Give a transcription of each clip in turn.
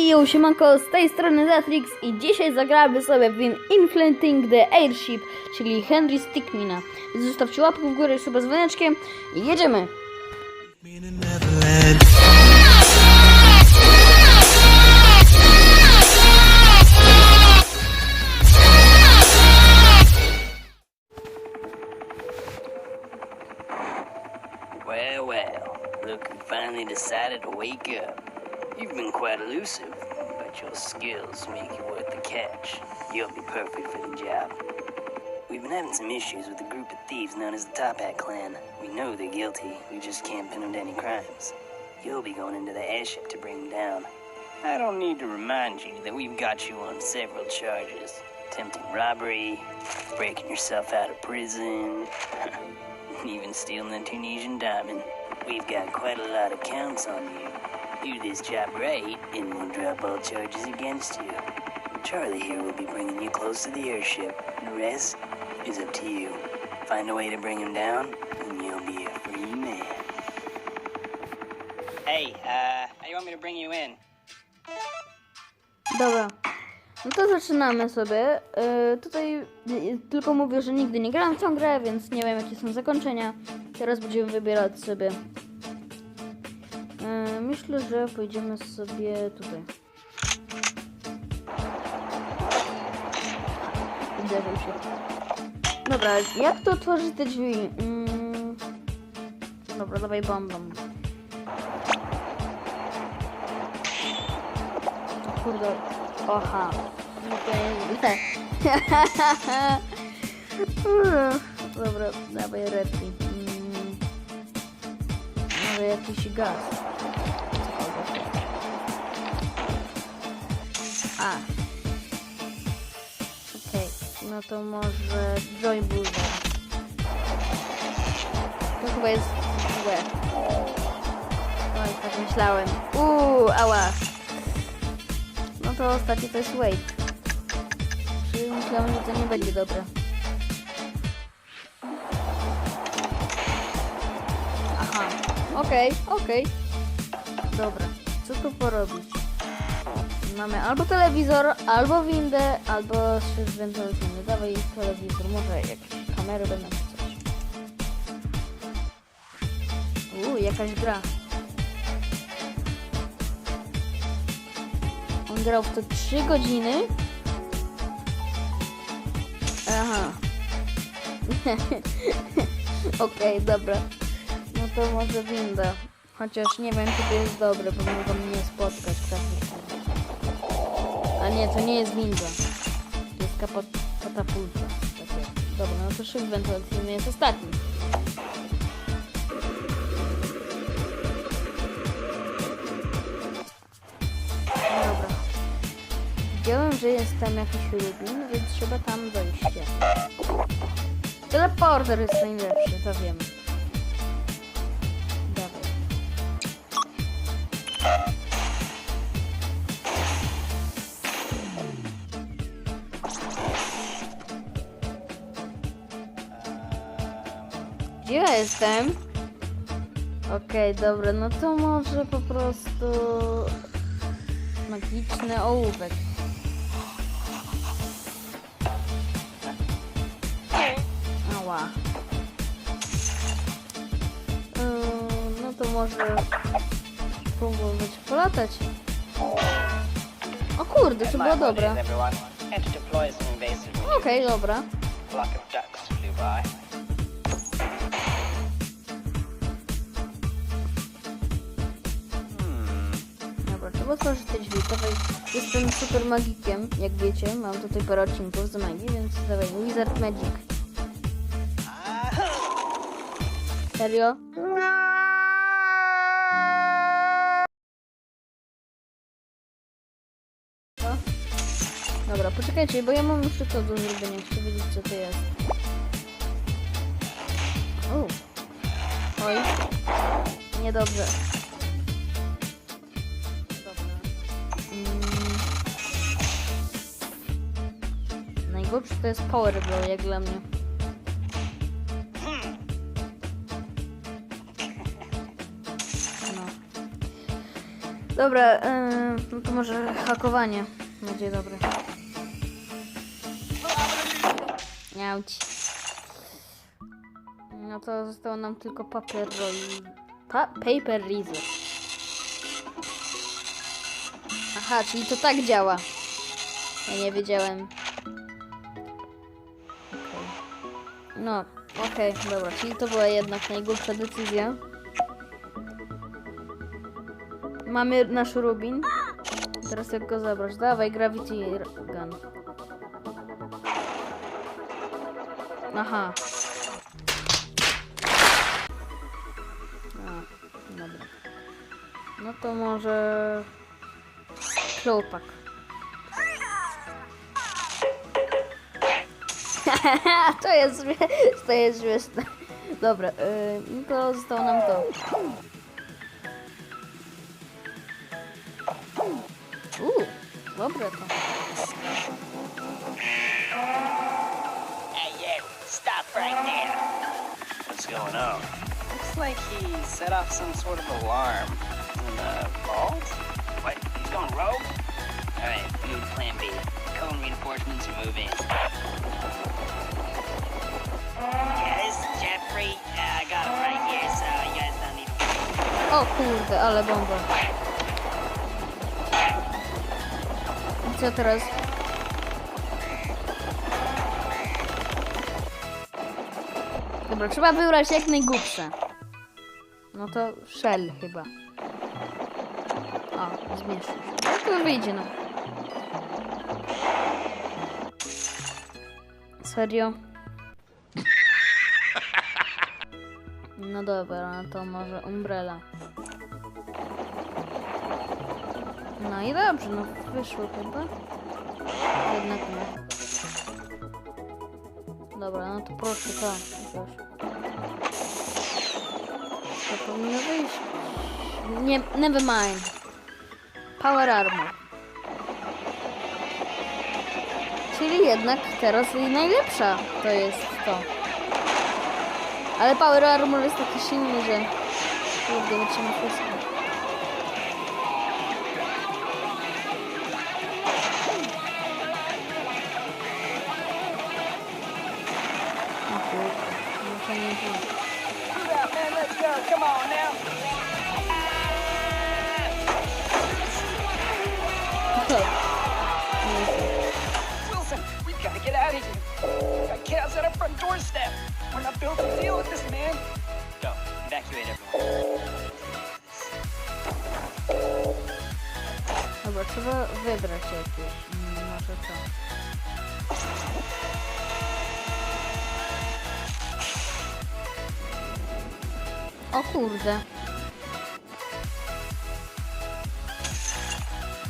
Ejo, siemanko, z tej strony Zatrix i dzisiaj zagramy sobie w Inflating the Airship, czyli Henry Stickmina. Zostawcie łapkę w górę, suba z dzwoneczkiem i jedziemy! Well, well, look finally decided to wake up. You've been quite elusive, but your skills make you worth the catch. You'll be perfect for the job. We've been having some issues with a group of thieves known as the Top Hat Clan. We know they're guilty, we just can't pin them to any crimes. You'll be going into the airship to bring them down. I don't need to remind you that we've got you on several charges. Attempting robbery, breaking yourself out of prison, even stealing the Tunisian diamond. We've got quite a lot of counts on you. Do this job right, and we'll drop all charges against you. Charlie here will be bringing you close to the airship. The rest is up to you. Find a way to bring him down, and you'll be a free man. Hey, uh, how you want me to bring you in? Dobra, no to zaczynamy sobie. Yy, tutaj yy, tylko mówię, że nigdy nie grałem w tą grę, więc nie wiem jakie są zakończenia. Teraz będziemy wybierać sobie. Yy, myślę, że pójdziemy sobie tutaj. Uderzył się. Dobra, jak to otworzyć te drzwi? Mm. Dobra, dawaj bombą. Kurde. Oha. No jest. Dobra, dawaj repi. Mm. Może jakiś gaz. A. Okej, no to może Joy Bulldozer. To chyba jest złe. Oj, tak myślałem. Uuu, ała. No to ostatnie to jest wait. Czyli myślałem, że to nie będzie dobre. Aha, okej, okej. Dobra, co tu porobić? Mamy albo telewizor, albo windę, albo szyb wentylacyjny. Dawaj telewizor, może jakieś kamery będą coś. Uuu, jakaś gra. On grał w to 3 godziny. Aha. Okej, dobra. No to może winda. Chociaż nie wiem, czy to jest dobre, bo mogą mnie spotkać nie, to nie jest winda. To jest kapot, katapulta. Dobra, no to szyb wentylacyjny jest ostatni. Dobra. Widziałem, że jest tam jakiś rubin, więc trzeba tam dojść. Teleporter jest najlepszy, to wiem. Ja jestem? Okej, dobra, no to może po prostu magiczny ołówek. Ała. Yy, no to może spróbować polatać. O kurde, to było dobre. everyone. And to deploy some invasive Okej, dobra. flock of ducks flew by. Trzeba otworzyć te drzwi. Dawaj, jestem super magikiem, jak wiecie. Mam tutaj parę odcinków z magii, więc dawaj, Wizard Magic. Serio? Co? Dobra, poczekajcie, bo ja mam jeszcze to do zrobienia. Chcę wiedzieć, co to jest. O. Oj. Niedobrze. Najgorszy to jest Power Blow, jak dla mnie. No. Dobra, yy, no to może hakowanie. Będzie dobre. Miauć. No to zostało nam tylko papier roll... Pa paper razor. Aha, czyli to tak działa. Ja nie wiedziałem. No, okej, dobra, czyli to była jednak najgłupsza decyzja. Mamy nasz Rubin. Teraz jak go zabrać? Dawaj, Gravity Gun. Aha. A, dobra. No to może... Klopak. to jest śmie- to jest śmieszne. Dobra, yy, to zostało nam to. Uuu, dobre to. Hey, you! Stop right there! What's going on? Looks like he set off some sort of alarm in the vault. What? He's going rogue? Alright, move plan B. Cone reinforcements are moving. O kurde, ale bomba. Co teraz? Dobra, trzeba wybrać jak najgłupsze. No to shell chyba. O, zmieszczę się. No to wyjdzie no. Serio? No dobra, no to może umbrella. No i dobrze, no wyszło chyba. Jednak nie. Dobra, no to proszę to. Chociaż. To powinno wyjść. Nie, never mind. Power armor. Czyli jednak teraz najlepsza to jest to. Ale Power Armor jest taki silny, że kurde, wytrzyma wszystko. Wilson, we've got to get out of here. Got chaos at our front doorstep. We're not built to deal with this, man. Go. Evacuate everyone. Trzeba wybrać jakieś. Mm, Może to. O kurde.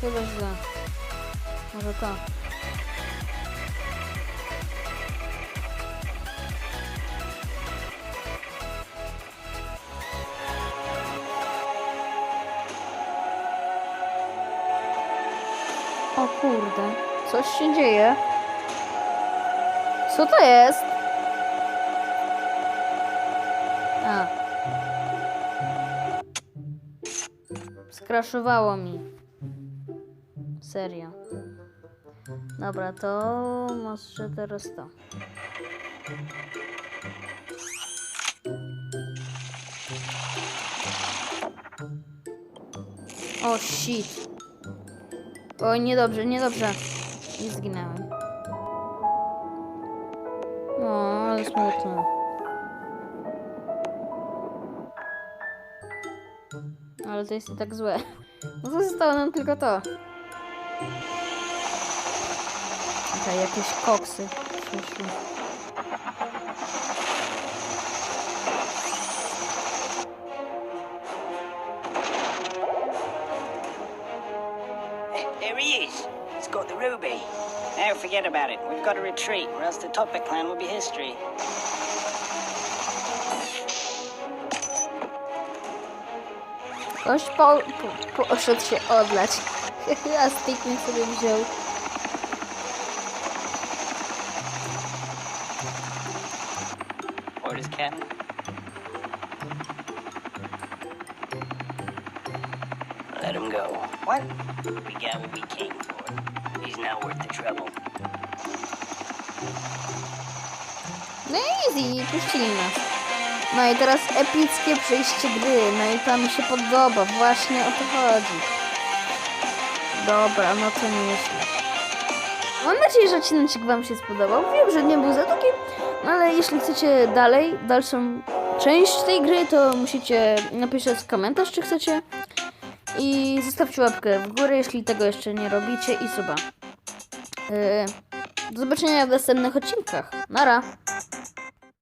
Chyba źle. Może to. O kurde, coś się dzieje. Co to jest? A. Skraszowało mi. Serio. Dobra, to może teraz to. O shit. Oj, niedobrze, niedobrze. I zginęłem. O, ale smutno. Ale to jest tak złe. Zostało nam tylko to. Jakieś koksy przyszły. There he is. He's got the ruby. Now forget about it. We've got to retreat, or else the Topic clan will be history. Ktoś po, po, poszedł się odlać. A Stickmin sobie wziął. Orders, Captain. Let him go. What? We got what we came for. He's not worth the trouble. No easy, puścili nas. No i teraz epickie przejście gry. No i to mi się podoba. Właśnie o to chodzi. Dobra, no to nieźle. Mam nadzieję, że odcinek Wam się spodobał. Wiem, że nie był za długi, no ale jeśli chcecie dalej, dalszą część tej gry, to musicie napisać komentarz, czy chcecie. I zostawcie łapkę w górę, jeśli tego jeszcze nie robicie i suba. Yy, do zobaczenia w następnych odcinkach. Nara!